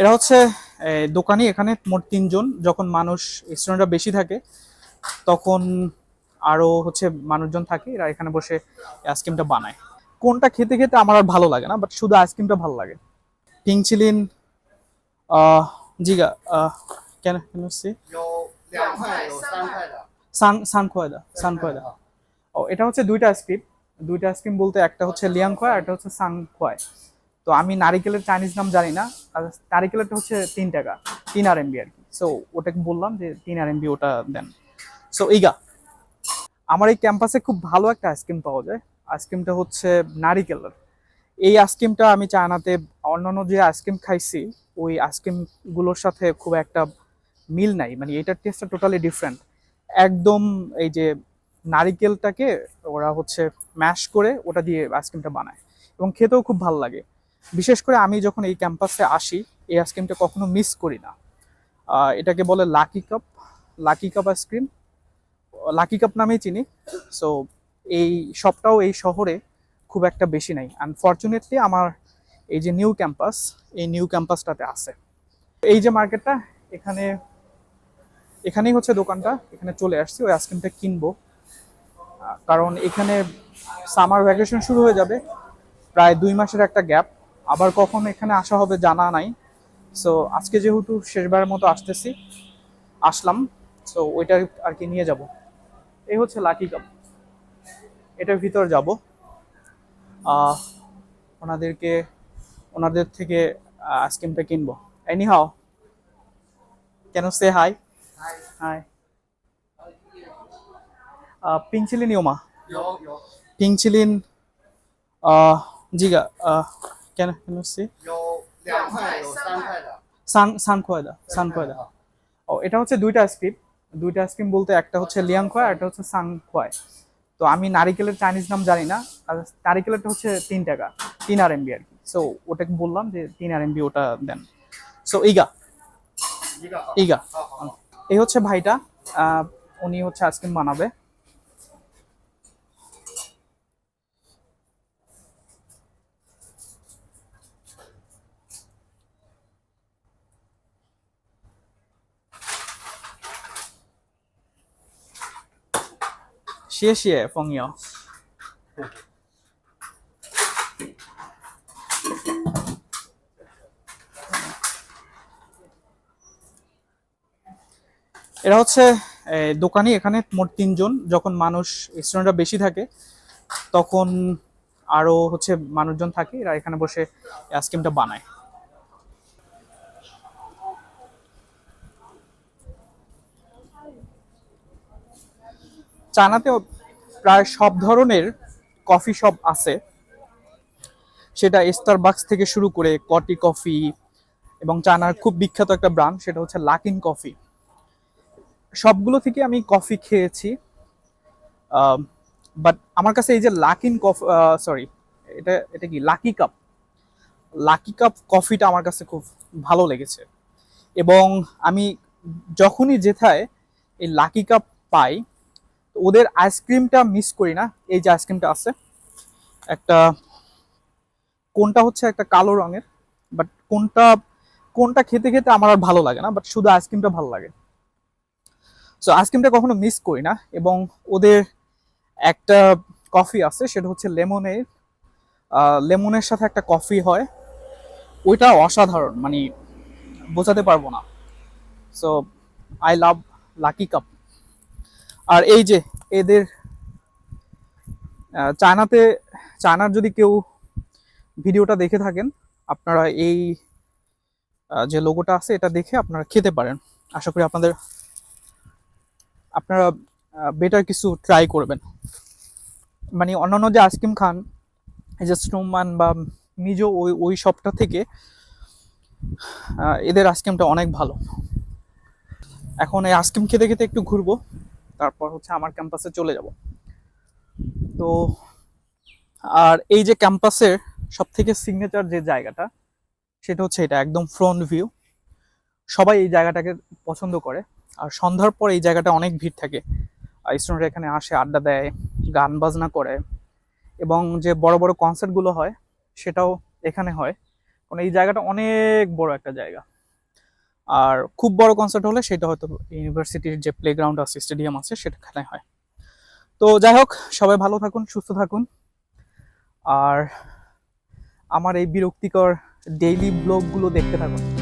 এরা হচ্ছে দোকানে এখানে মোট তিনজন। যখন মানুষ স্টুডেন্টরা বেশি থাকে, তখন আরও হচ্ছে মানুষজন থাকে, এরা এখানে বসে আইসক্রিমটা বানায়। কোনটা খেতে খেতে আমার আর ভালো লাগে না বাট শুধু আইসক্রিমটা ভালো লাগে। পিং চিলিন জিগা কেন কেন সান ও, এটা হচ্ছে দুইটা আইসক্রিম দুইটা আইসক্রিম বলতে একটা হচ্ছে লিয়াং খোয়া একটা হচ্ছে সান তো আমি নারিকেলের চাইনিজ নাম জানি না নারিকেলেরটা হচ্ছে তিন টাকা, তিন আর এমবি আর কি। সো ওটাকে বললাম যে তিন আর এমবি ওটা দেন। সো ইগা আমার এই ক্যাম্পাসে খুব ভালো একটা আইসক্রিম পাওয়া যায়। আইসক্রিমটা হচ্ছে নারিকেলের। এই আইসক্রিমটা আমি চায়নাতে অন্যান্য যে আইসক্রিম খাইছি, ওই আইসক্রিমগুলোর সাথে খুব একটা মিল নাই। মানে এটার টেস্টটা টোটালি ডিফারেন্ট একদম এই যে নারিকেলটাকে ওরা হচ্ছে ম্যাশ করে ওটা দিয়ে আইসক্রিমটা বানায়। এবং খেতেও খুব ভালো লাগে। বিশেষ করে আমি যখন এই ক্যাম্পাসে আসি, এই আইসক্রিমটা কখনো মিস করি না। এটাকে বলে lucky cup lucky cup ice cream lucky cup নামেই চিনি। সো এই শপটাও এই শহরে খুব একটা বেশি নাই। আনফর্চুনেটলি আমার এই যে নিউ ক্যাম্পাস এই নিউ ক্যাম্পাসটাতে আছে। এই যে মার্কেটটা এখানে, এখানেই হচ্ছে দোকানটা। এখানে চলে আসছি, ওই আইসক্রিমটা কিনবো। কারণ এখানে সামার ভ্যাকেশন শুরু হয়ে যাবে। প্রায় দুই মাসের একটা গ্যাপ আবার কখন এখানে আসা হবে জানা নাই। সো আজকে যেহেতু শেষবারের মতো আসতেছি আসলাম। সো ওইটা আর কি নিয়ে যাব। এই হচ্ছে লাকি কাপ। এটার ভিতর যাব। ওনাদেরকে ওনাদের থেকে আইসক্রিমটা কিনবো। এনি হাও কেন সে হাই হাই পিঙ্ক চিলি নিওমা 有有 পিঙ্ক চিলিন uh, জিগা uh, কেন কেন সে 有两块，有三块的。 সান সান খোয়াদা সান খোয়াদা ও এটা হচ্ছে দুইটা আইসক্রিম দুইটা আইসক্রিম বলতে একটা হচ্ছে লিয়াং খোয়া একটা হচ্ছে সাং খোয়াই তো আমি নারিকেলের চাইনিজ নাম জানি না আর নারিকেলেরটা হচ্ছে তিন টাকা তিন আর এমবি আর কি সো ওটাকে বললাম যে তিন আর এমবি ওটা দেন সো ইগা 一个好。 ইগা 好好好。 এই হচ্ছে ভাইটা আহ, উনি হচ্ছে আইসক্রিম বানাবে 谢谢风友。এরা হচ্ছে এই, দোকানি এখানে মোট তিনজন যখন মানুষ স্টুডেন্টরা বেশি থাকে তখন আরো হচ্ছে মানুষজন থাকে এরা এখানে বসে আইসক্রিমটা বানায় চায়নাতেও প্রায় সব ধরনের কফি শপ আছে। সেটা স্টারবাক্স থেকে শুরু করে কটি কফি এবং চায়নার খুব বিখ্যাত একটা ব্র্যান্ড সেটা হচ্ছে লাকিন কফি সবগুলো থেকে আমি কফি খেয়েছি। বাট আমার কাছে এই যে লাকিন কফি সরি এটা এটা কি লাকি কাপ লাকি কাপ কফিটা আমার কাছে খুব ভালো লেগেছে। এবং আমি যখনই যেথায় এই লাকি কাপ পাই ওদের আইসক্রিমটা মিস করি না। এই যে আইসক্রিমটা আছে, একটা কোনটা হচ্ছে একটা কালো রঙের বাট কোনটা কোনটা খেতে খেতে আমার আর ভালো লাগে না বাট শুধু আইসক্রিমটা ভালো লাগে। সো আইসক্রিমটা কখনো মিস করি না, এবং ওদের একটা কফি আছে, সেটা হচ্ছে লেমনের লেমনের সাথে একটা কফি হয়। ওইটা অসাধারণ মানে বোঝাতে পারব না। So I love lucky cup আর এই যে এদের চায়নাতে, চায়নার যদি কেউ ভিডিওটা দেখে থাকেন, আপনারা এই যে লোগোটা আছে, এটা দেখে আপনারা খেতে পারেন। আশা করি আপনাদের, আপনারা বেটার কিছু ট্রাই করবেন। মানে অন্যান্য যে আইসক্রিম খান, এই যে স্নোমান বা মিজো, ওই ওই শপটা থেকে এদের আইসক্রিমটা অনেক ভালো। এখন এই আইসক্রিম খেতে খেতে একটু ঘুরবো। তারপর হচ্ছে আমার ক্যাম্পাসে চলে যাব। তো, আর এই যে ক্যাম্পাসের সব থেকে সিগনেচার যে জায়গাটা, সেটা হচ্ছে এটা, একদম ফ্রন্ট ভিউ সবাই এই জায়গাটাকে পছন্দ করে। আর সন্ধ্যার পর এই জায়গাটা অনেক ভিড় থাকে। স্টুডেন্টরা এখানে আসে, আড্ডা দেয়, গান বাজনা করে। এবং যে বড় বড় কনসার্টগুলো হয়, সেটাও এখানে হয়। কারণ এই জায়গাটা অনেক বড় একটা জায়গা। আর খুব বড় কনসার্ট হলে সেটা হয়তো ইউনিভার্সিটির যে প্লেগ্রাউন্ড আছে স্টেডিয়াম আছে, সেটা খেলায় হয়। তো যাই হোক, সবাই ভালো থাকুন, সুস্থ থাকুন। আর আমার এই বিরক্তিকর ডেইলি ব্লগগুলো দেখতে থাকুন।